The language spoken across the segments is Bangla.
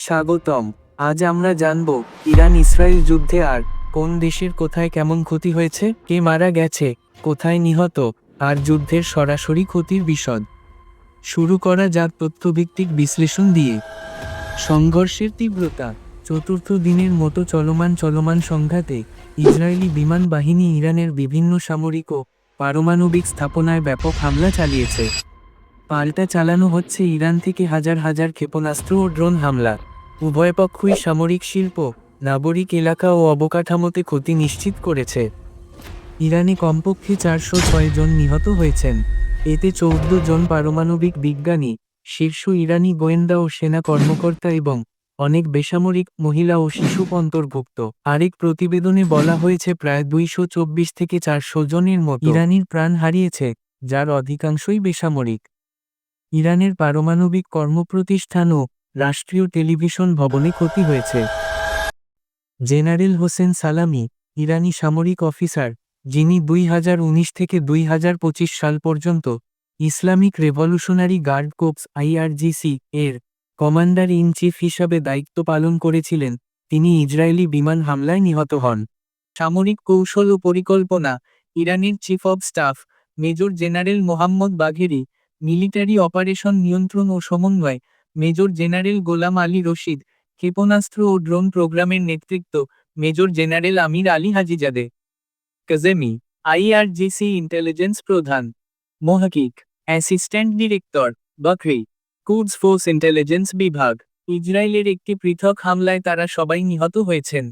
স্বাগতম। আজ আমরা জানব ইরান ইসরায়েল যুদ্ধে আর কোন দেশের কোথায় কেমন ক্ষতি হয়েছে, কে মারা গেছে, কোথায় নিহত, আর যুদ্ধের সরাসরি ক্ষতির বিশদ। শুরু করা যাক তথ্যভিত্তিক বিশ্লেষণ দিয়ে। সংঘর্ষের তীব্রতা, চতুর্থ দিনের মতো চলমান চলমান সংঘাতে ইসরায়েলি বিমান বাহিনী ইরানের বিভিন্ন সামরিক ও পারমাণবিক স্থাপনায় ব্যাপক হামলা চালিয়েছে। পাল্টা চালানো হচ্ছে ইরান থেকে হাজার হাজার ক্ষেপণাস্ত্র ও ড্রোন হামলা। উভয় পক্ষই সামরিক শিল্প, নাগরিক এলাকা ও অবকাঠামোতে ক্ষতি নিশ্চিত করেছে। ইরানে কমপক্ষে চারশো ছয় জন নিহত হয়েছেন। এতে চৌদ্দ জন পারমাণবিক বিজ্ঞানী, শীর্ষ ইরানি গোয়েন্দা ও সেনা কর্মকর্তা এবং অনেক বেসামরিক মহিলা ও শিশু অন্তর্ভুক্ত। আরেক প্রতিবেদনে বলা হয়েছে, প্রায় দুইশো চব্বিশ থেকে চারশো জনের মতো ইরানির প্রাণ হারিয়েছে, যার অধিকাংশই বেসামরিক। ইরানের পারমাণবিক কর্মপ্রতিষ্ঠান ও রাষ্ট্রীয় টেলিভিশন ভবনে ক্ষতি হয়েছে। জেনারেল হোসেন সালামি, ইরানি সামরিক অফিসার, যিনি দুই থেকে দুই হাজার পঁচিশ সাল পর্যন্ত Islamic revolutionary guard corps IRGC এর কমান্ডার ইন চিফ হিসাবে দায়িত্ব পালন করেছিলেন, তিনি ইসরায়েলি বিমান হামলায় নিহত হন। সামরিক কৌশল ও পরিকল্পনা, ইরানের chief of staff, major general Mohammad Bagheri military operation নিয়ন্ত্রণ ও সমন্বয় major general Gholam Ali Rashid, ক্ষেপণাস্ত্র ও ড্রোন প্রোগ্রামের নেতৃত্ব, major general Amir Ali Hajizadeh. Kazemi, IRGC intelligence প্রধান। Mohaghegh, assistant director, Bakri. Quds force intelligence বিভাগ ইসরায়েলের একটি পৃথক হামলায় তারা সবাই নিহত হয়েছেন।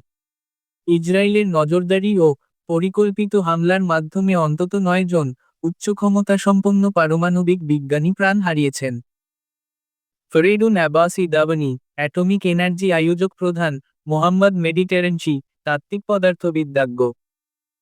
ইসরায়েলের নজরদারি ও পরিকল্পিত হামলার মাধ্যমে অন্তত নয় জন উচ্চ ক্ষমতাসম্পন্ন পারমাণবিক বিজ্ঞানী প্রাণ হারিয়েছেন। Fereydoun Abbasi Davani, atomic energy আয়োজক প্রধান মোহাম্মদ মেডিটেরেন্সি তাত্ত্বিক পদার্থবিদ্যাজ্ঞ।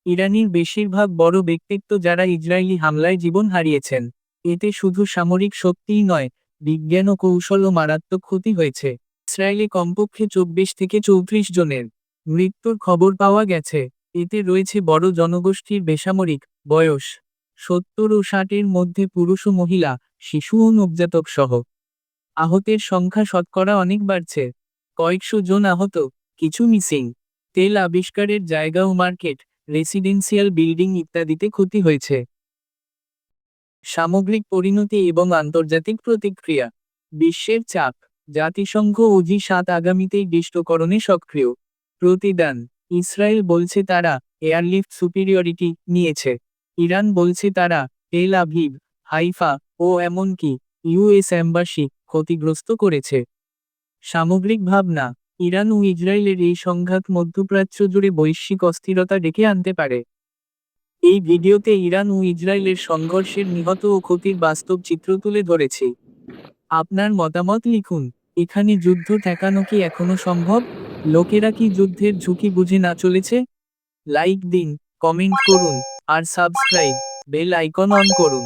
ইরানির বেশিরভাগ বড় ব্যক্তিত্ব যারা ইসরায়েলি হামলায় জীবন হারিয়েছেন, এতে শুধু সামরিক শক্তিই নয়, বিজ্ঞান ও কৌশল ও মারাত্মক ক্ষতি হয়েছে। ইসরায়েলে কমপক্ষে চব্বিশ থেকে চৌত্রিশ জনের মৃত্যুর খবর পাওয়া গেছে, এতে রয়েছে বড় জনগোষ্ঠীর বেসামরিক বয়স, সত্তর ও ষাটের মধ্যে পুরুষ ও মহিলা, শিশু ও নবজাতক সহ। আহতের সংখ্যা শতকরা অনেক বাড়ছে। কয়েকশো জন আহত, কিছু মিসিং। তেল আবিষ্কারের জায়গা ও মার্কেট, রেসিডেন্সিয়াল বিল্ডিং ইত্যাদিতে ক্ষতি হয়েছে। সামগ্রিক পরিণতি এবং আন্তর্জাতিক প্রতিক্রিয়া। বিশ্বের চাপ, জাতিসংঘ অজি সাত আগামীতেই ডিষ্টকরণে সক্রিয়। প্রতিদান, ইসরায়েল বলছে তারা এয়ারলিফট সুপিরিয়রিটি নিয়েছে। ইরান বলছে তারা তেল আভিব হাইফা ও এমনকি ইউএস অ্যাম্বাসি ক্ষতিগ্রস্ত করেছে। সামগ্রিক ভাবনা, ইরান ও ইসরায়েলের এই সংঘাত মধ্যপ্রাচ্য জুড়ে বৈশ্বিক অস্থিরতা ডেকে আনতে পারে। এই ভিডিওতে ইরান ও ইসরায়েলের সংঘর্ষের নিহত ও ক্ষতির বাস্তব চিত্র তুলে ধরেছি। আপনার মতামত লিখুন, এখানে যুদ্ধ ঠেকানো কি এখনও সম্ভব? লোকেরা কি যুদ্ধের ঝুঁকি বুঝে না চলেছে? লাইক দিন, কমেন্ট করুন, আর সাবস্ক্রাইব, বেল আইকন অন করুন।